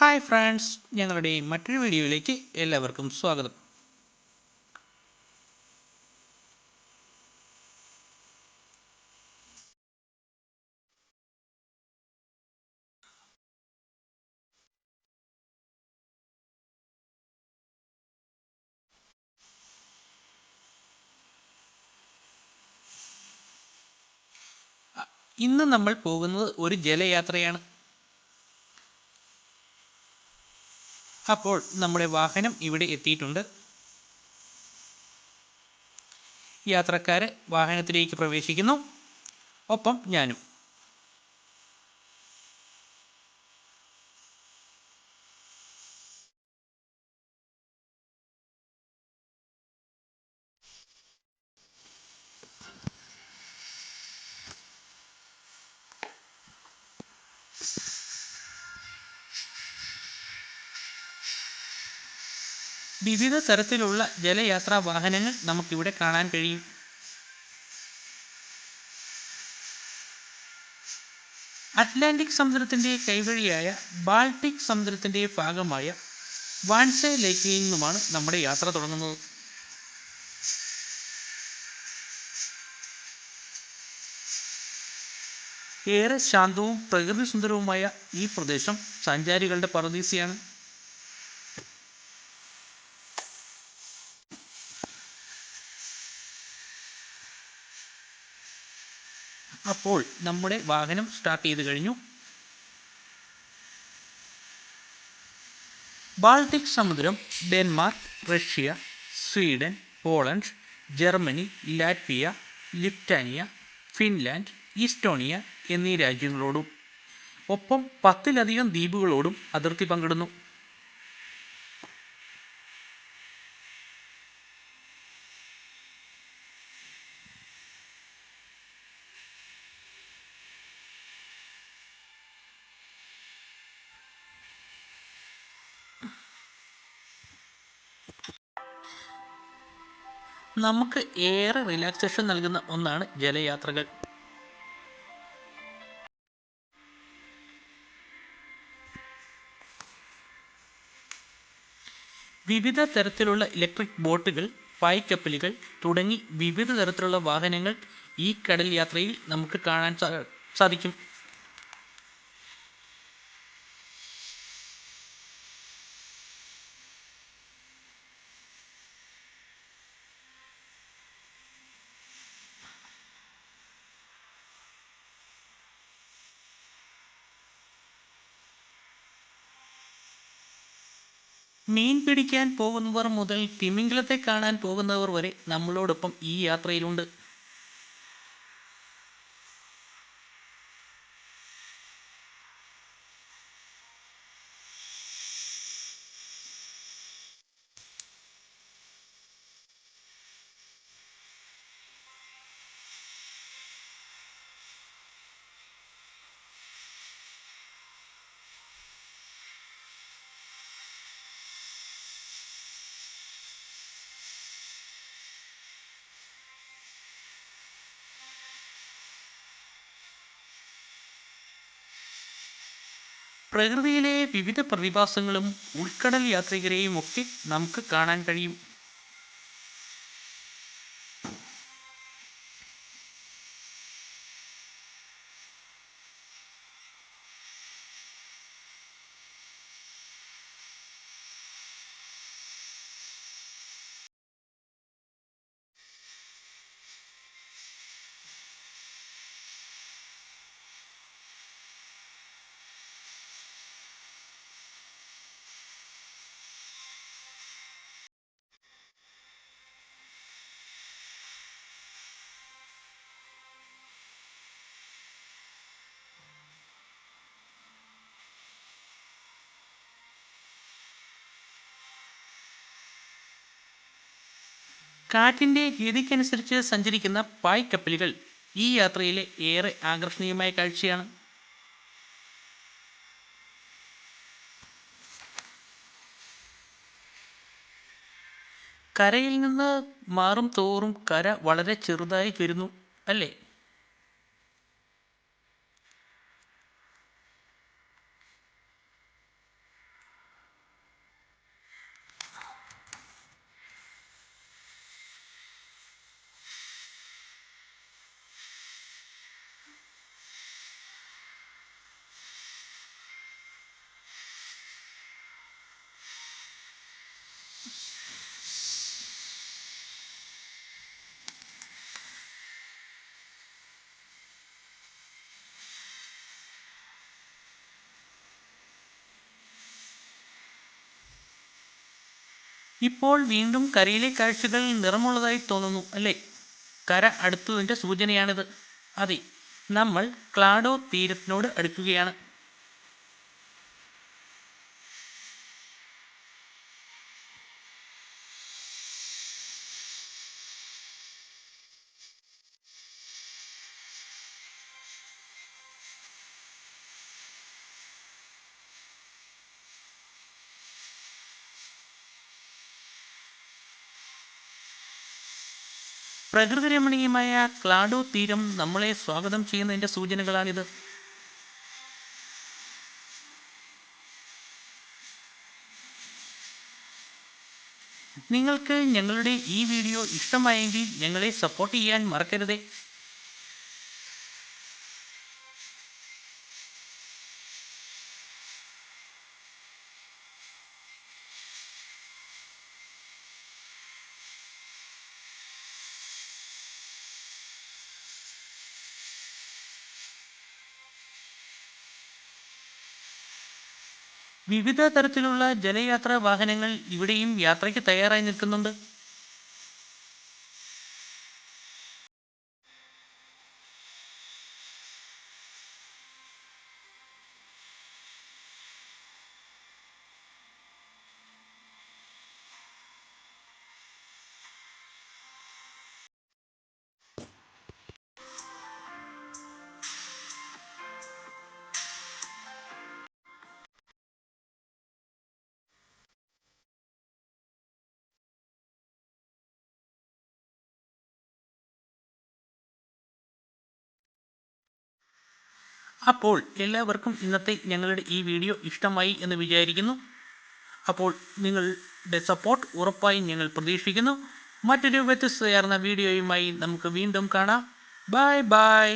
Hi friends ഞങ്ങളുടെ മറ്റൊരു വീഡിയോയിലേക്ക് എല്ലാവർക്കും സ്വാഗതം. ഇന്ന് നമ്മൾ പോകുന്നത് ഒരു ജലയാത്രയാണ്. അപ്പോൾ നമ്മുടെ വാഹനം ഇവിടെ എത്തിയിട്ടുണ്ട്. യാത്രക്കാർ വാഹനത്തിലേക്ക് പ്രവേശിക്കുന്നു. ഒപ്പം ഞാനും. വിവിധ തരത്തിലുള്ള ജലയാത്രാ വാഹനങ്ങൾ നമുക്കിവിടെ കാണാൻ കഴിയും. അറ്റ്ലാന്റിക് സമുദ്രത്തിന്റെ കൈവഴിയായ ബാൾട്ടിക് സമുദ്രത്തിന്റെ ഭാഗമായ വാൻസേ ലേക്കിൽ നിന്നുമാണ് നമ്മുടെ യാത്ര തുടങ്ങുന്നത്. ഏറെ ശാന്തവും പ്രകൃതി സുന്ദരവുമായ ഈ പ്രദേശം സഞ്ചാരികളുടെ പറദീസിയാണ്. അപ്പോൾ നമ്മുടെ വാഹനം സ്റ്റാർട്ട് ചെയ്ത് കഴിഞ്ഞു. ബാൾട്ടിക് സമുദ്രം Denmark Russia Sweden Poland Germany Latvia Lithuania Finland Estonia എന്നീ രാജ്യങ്ങളോടും ഒപ്പം പത്തിലധികം ദ്വീപുകളോടും അതിർത്തി പങ്കിടുന്നു. നമുക്ക് ഏറെ റിലാക്സേഷൻ നൽകുന്ന ഒന്നാണ് ജലയാത്രകൾ. വിവിധ തരത്തിലുള്ള ഇലക്ട്രിക് ബോട്ടുകൾ പായ്ക്കപ്പലുകൾ തുടങ്ങി വിവിധ തരത്തിലുള്ള വാഹനങ്ങൾ ഈ കടൽ യാത്രയിൽ നമുക്ക് കാണാൻ സാധിക്കും. മീൻ പിടിക്കാൻ പോകുന്നവർ മുതൽ തിമിംഗലത്തെ കാണാൻ പോകുന്നവർ വരെ നമ്മളോടൊപ്പം ഈ യാത്രയിലുണ്ട്. പ്രകൃതിയിലെ വിവിധ പ്രതിഭാസങ്ങളും ഉൾക്കടൽ യാത്രികരെയും ഒക്കെ നമുക്ക് കാണാൻ കഴിയും. കാറ്റിന്റെ ഗതിക്കനുസരിച്ച് സഞ്ചരിക്കുന്ന പായ്ക്കപ്പലുകൾ ഈ യാത്രയിലെ ഏറെ ആകർഷണീയമായ കാഴ്ചയാണ്. കരയിൽ നിന്ന് മാറും തോറും കര വളരെ ചെറുതായി വരുന്നു അല്ലേ? ഇപ്പോൾ വീണ്ടും കരയിലെ കാഴ്ചകൾ നിറമുള്ളതായി തോന്നുന്നു അല്ലേ? കര അടുത്തതിന്റെ സൂചനയാണിത്. അതെ നമ്മൾ ക്ലാഡോ തീരത്തിനോട് അടുക്കുകയാണ്. പ്രകൃതിരമണീയമായ ക്ലാഡോ തീരം നമ്മളെ സ്വാഗതം ചെയ്യുന്നതിന്റെ സൂചനകളാണിത്. നിങ്ങൾക്ക് ഞങ്ങളുടെ ഈ വീഡിയോ ഇഷ്ടമായെങ്കിൽ ഞങ്ങളെ സപ്പോർട്ട് ചെയ്യാൻ മറക്കരുതേ. വിവിധ തരത്തിലുള്ള ജലയാത്രാ വാഹനങ്ങൾ ഇവിടെയും യാത്രയ്ക്ക് തയ്യാറായി നിൽക്കുന്നുണ്ട്. അപ്പോൾ എല്ലാവർക്കും ഇന്നത്തെ ഞങ്ങളുടെ ഈ വീഡിയോ ഇഷ്ടമായി എന്ന് വിചാരിക്കുന്നു. അപ്പോൾ നിങ്ങളുടെ സപ്പോർട്ട് ഉറപ്പായും ഞങ്ങൾ പ്രതീക്ഷിക്കുന്നു. മറ്റൊരു വ്യത്യസ്തയാർന്ന വീഡിയോയുമായി നമുക്ക് വീണ്ടും കാണാം. Bye bye